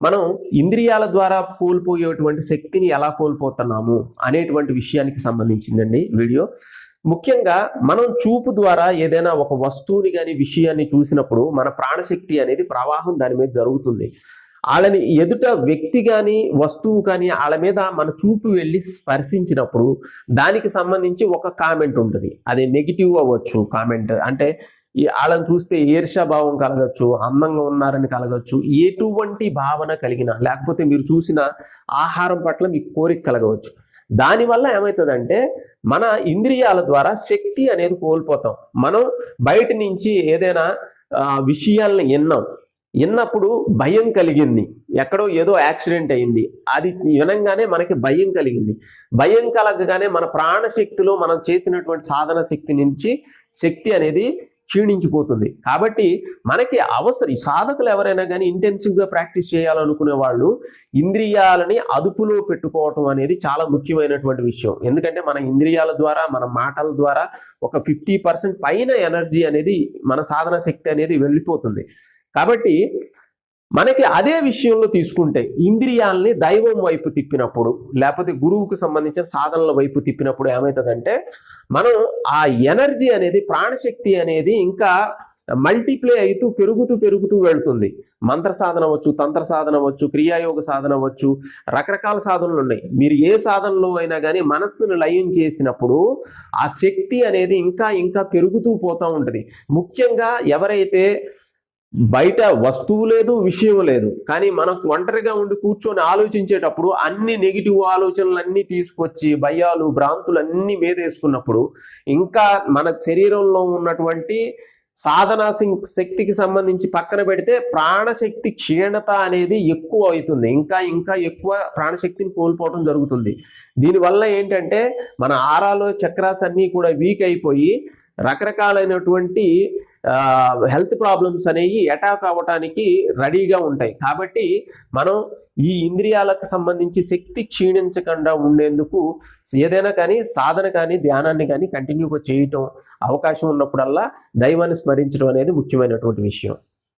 మనం ఇంద్రియాల ద్వారా కోల్పోయేటువంటి శక్తిని ఎలా కోల్పోతున్నాము అనేటువంటి విషయానికి సంబంధించిందండి వీడియో. ముఖ్యంగా మనం చూపు ద్వారా ఏదైనా ఒక వస్తువుని కానీ విషయాన్ని చూసినప్పుడు మన ప్రాణశక్తి అనేది ప్రవాహం దాని మీద జరుగుతుంది. వాళ్ళని ఎదుట వ్యక్తి కానీ వస్తువు కానీ వాళ్ళ మీద మన చూపు వెళ్ళి స్పర్శించినప్పుడు దానికి సంబంధించి ఒక కామెంట్ ఉంటుంది. అది నెగిటివ్ అవ్వచ్చు కామెంట్. అంటే ఈ వాళ్ళని చూస్తే ఈర్ష్యాభావం కలగచ్చు అందంగా ఉన్నారని కలగచ్చు ఎటువంటి భావన కలిగిన లేకపోతే మీరు చూసిన ఆహారం పట్ల మీకు కోరిక కలగవచ్చు. దానివల్ల ఏమవుతుందంటే మన ఇంద్రియాల ద్వారా శక్తి అనేది కోల్పోతాం. మనం బయట నుంచి ఏదైనా విషయాలను విన్నాం విన్నప్పుడు భయం కలిగింది. ఎక్కడో ఏదో యాక్సిడెంట్ అయింది. అది వినంగానే మనకి భయం కలిగింది. భయం కలగగానే మన ప్రాణశక్తిలో మనం చేసినటువంటి సాధన శక్తి నుంచి శక్తి అనేది క్షీణించిపోతుంది. కాబట్టి మనకి అవసరం ఈ సాధకులు ఎవరైనా కానీ ఇంటెన్సివ్గా ప్రాక్టీస్ చేయాలనుకునే వాళ్ళు ఇంద్రియాలని అదుపులో పెట్టుకోవటం అనేది చాలా ముఖ్యమైనటువంటి విషయం. ఎందుకంటే మన ఇంద్రియాల ద్వారా మన మాటల ద్వారా ఒక ఫిఫ్టీ పర్సెంట్ పైన ఎనర్జీ అనేది మన సాధన శక్తి అనేది వెళ్ళిపోతుంది. కాబట్టి మనకి అదే విషయంలో తీసుకుంటే ఇంద్రియాల్ని దైవం వైపు తిప్పినప్పుడు లేకపోతే గురువుకు సంబంధించిన సాధనల వైపు తిప్పినప్పుడు ఏమవుతుందంటే మనం ఆ ఎనర్జీ అనేది ప్రాణశక్తి అనేది ఇంకా మల్టీప్లే అవుతూ పెరుగుతూ పెరుగుతూ వెళ్తుంది. మంత్ర సాధన అవ్వచ్చు తంత్ర సాధన అవ్వచ్చు క్రియాయోగ సాధన అవ్వచ్చు రకరకాల సాధనలు ఉన్నాయి. మీరు ఏ సాధనలో అయినా కానీ మనస్సును లయం చేసినప్పుడు ఆ శక్తి అనేది ఇంకా ఇంకా పెరుగుతూ పోతూ ఉంటుంది. ముఖ్యంగా ఎవరైతే బయట వస్తువు లేదు విషయం లేదు. కానీ మనకు ఒంటరిగా ఉండి కూర్చొని ఆలోచించేటప్పుడు అన్ని నెగిటివ్ ఆలోచనలన్నీ తీసుకొచ్చి భయాలు భ్రాంతులు అన్ని మీదేసుకున్నప్పుడు ఇంకా మన శరీరంలో ఉన్నటువంటి సాధనా సింగ్ శక్తికి సంబంధించి పక్కన పెడితే ప్రాణశక్తి క్షీణత అనేది ఎక్కువ అవుతుంది. ఇంకా ఇంకా ఎక్కువ ప్రాణశక్తిని కోల్పోవడం జరుగుతుంది. దీనివల్ల ఏంటంటే మన ఆరాలో చక్రాస్ అన్నీ కూడా వీక్ అయిపోయి రకరకాలైనటువంటి హెల్త్ ప్రాబ్లమ్స్ అనేవి అటాక్ అవ్వటానికి రెడీగా ఉంటాయి. కాబట్టి మనం ఈ ఇంద్రియాలకు సంబంధించి శక్తి క్షీణించకుండా ఉండేందుకు ఏదైనా కానీ సాధన కానీ ధ్యానాన్ని కానీ కంటిన్యూగా చేయటం అవకాశం ఉన్నప్పుడల్లా దైవాన్ని స్మరించడం అనేది ముఖ్యమైనటువంటి విషయం.